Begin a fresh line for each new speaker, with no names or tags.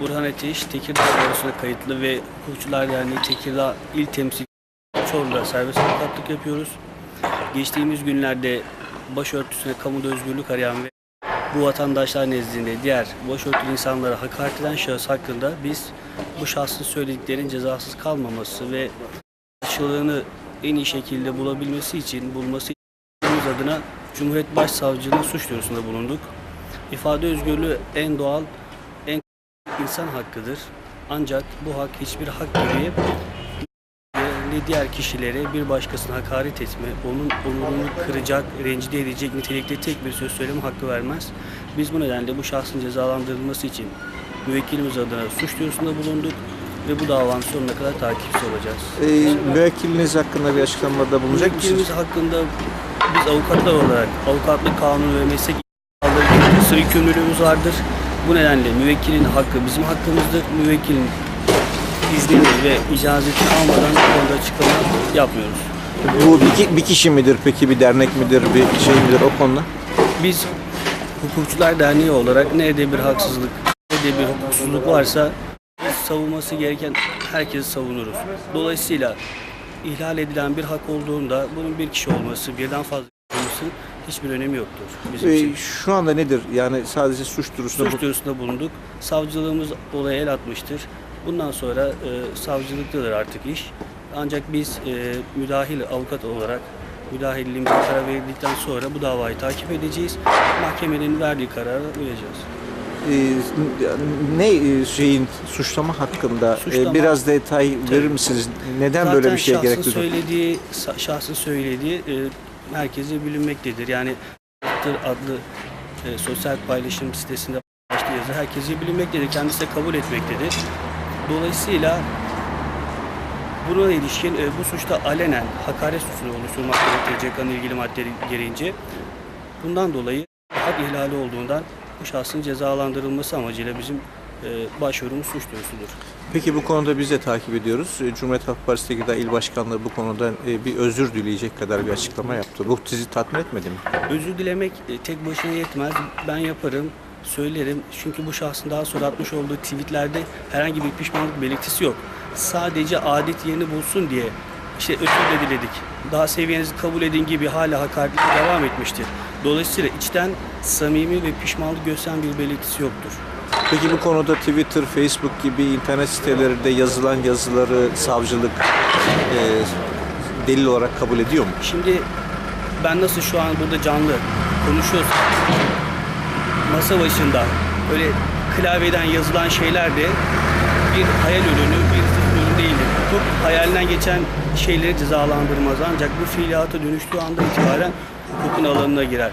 Burhan Ateş, Tekirdağ Barosu'na kayıtlı ve Hukukçular Derneği Tekirdağ İl Temsil Çorlu'da serbest avukatlık yapıyoruz. Geçtiğimiz günlerde başörtüsüne kamuda özgürlük arayan ve bu vatandaşlar nezdinde diğer başörtülü insanlara hakaret eden şahıs hakkında biz bu şahsın söylediklerinin cezasız kalmaması ve karşılığını en iyi şekilde bulabilmesi için bulması için adına Cumhuriyet Başsavcılığı'nın suç duyurusunda bulunduk. İfade özgürlüğü en doğal, insan hakkıdır. Ancak bu hak hiçbir hak gibi ne diğer kişilere bir başkasına hakaret etme, onun onurunu kıracak, rencide edecek nitelikte tek bir söz söyleme hakkı vermez. Biz bu nedenle bu şahsın cezalandırılması için müvekkilimiz adına suç duyurusunda bulunduk ve bu davanın sonuna kadar takipçi olacağız.
Ee, müvekkiliniz hakkında bir açıklamada bulunacak mısınız?
Müvekkilimiz hakkında biz avukatlar olarak avukatlık kanunu ve meslek ilgili sır yükümlülüğümüz vardır. Bu nedenle müvekkilin hakkı bizim hakkımızdır. Müvekkilin iznini ve icazetini almadan bu konuda açıklama yapmıyoruz.
Bu bir, bir kişi midir peki, bir dernek midir, bir şey midir o konuda?
Biz Hukukçular Derneği olarak nerede bir haksızlık, nerede bir hukuksuzluk varsa biz savunması gereken herkesi savunuruz. Dolayısıyla ihlal edilen bir hak olduğunda bunun bir kişi olması, birden fazla olmasının hiçbir önemi yoktur bizim için.
Ee, şu anda nedir? Yani sadece suç duyurusunda
Suç duyurusunda bulunduk. Savcılığımız olaya el atmıştır. Bundan sonra e, savcılıktadır artık iş. Ancak biz e, müdahil avukat olarak müdahilliğimize karar verildikten sonra bu davayı takip edeceğiz. Mahkemenin verdiği kararı uyacağız.
Ee, ne e, şeyin suçlama hakkında e,
Suçlama-
biraz detay verir misiniz? Neden böyle bir şeye gerek duydunuz?
söylediği, şahsın söylediği e, herkese bilinmektedir. Yani adlı e, sosyal paylaşım sitesinde paylaştığı yazı herkese bilinmektedir. Kendisi de kabul etmektedir. Dolayısıyla buna ilişkin e, bu suçta alenen hakaret suçunu oluşturmaktadır TCK'nın ilgili maddeleri gereğince. Bundan dolayı hak ihlali olduğundan bu şahsın cezalandırılması amacıyla bizim başvurumuz suç duyurusudur.
Peki bu konuda biz de takip ediyoruz. Ee, Cumhuriyet Halk Partisi Tekirdağ İl Başkanlığı bu konuda e, bir özür dileyecek kadar bir açıklama yaptı. Bu sizi tatmin etmedi mi?
Özür dilemek e, tek başına yetmez. Ben yaparım, söylerim. Çünkü bu şahsın daha sonra atmış olduğu tweetlerde herhangi bir pişmanlık belirtisi yok. Sadece adet yerini bulsun diye işte özür de diledik. Daha seviyenizi kabul edin gibi hala hakaretler devam etmiştir. Dolayısıyla içten samimi ve pişmanlık gösteren bir belirtisi yoktur.
Peki bu konuda Twitter, Facebook gibi internet sitelerinde yazılan yazıları savcılık e, delil olarak kabul ediyor mu?
Şimdi ben nasıl şu an burada canlı konuşuyorsam masa başında böyle klavyeden yazılan şeyler de bir hayal ürünü, bir zihin ürünü değildir. Hukuk hayalinden geçen şeyleri cezalandırmaz ancak bu fiiliyata dönüştüğü anda itibaren hukukun alanına girer.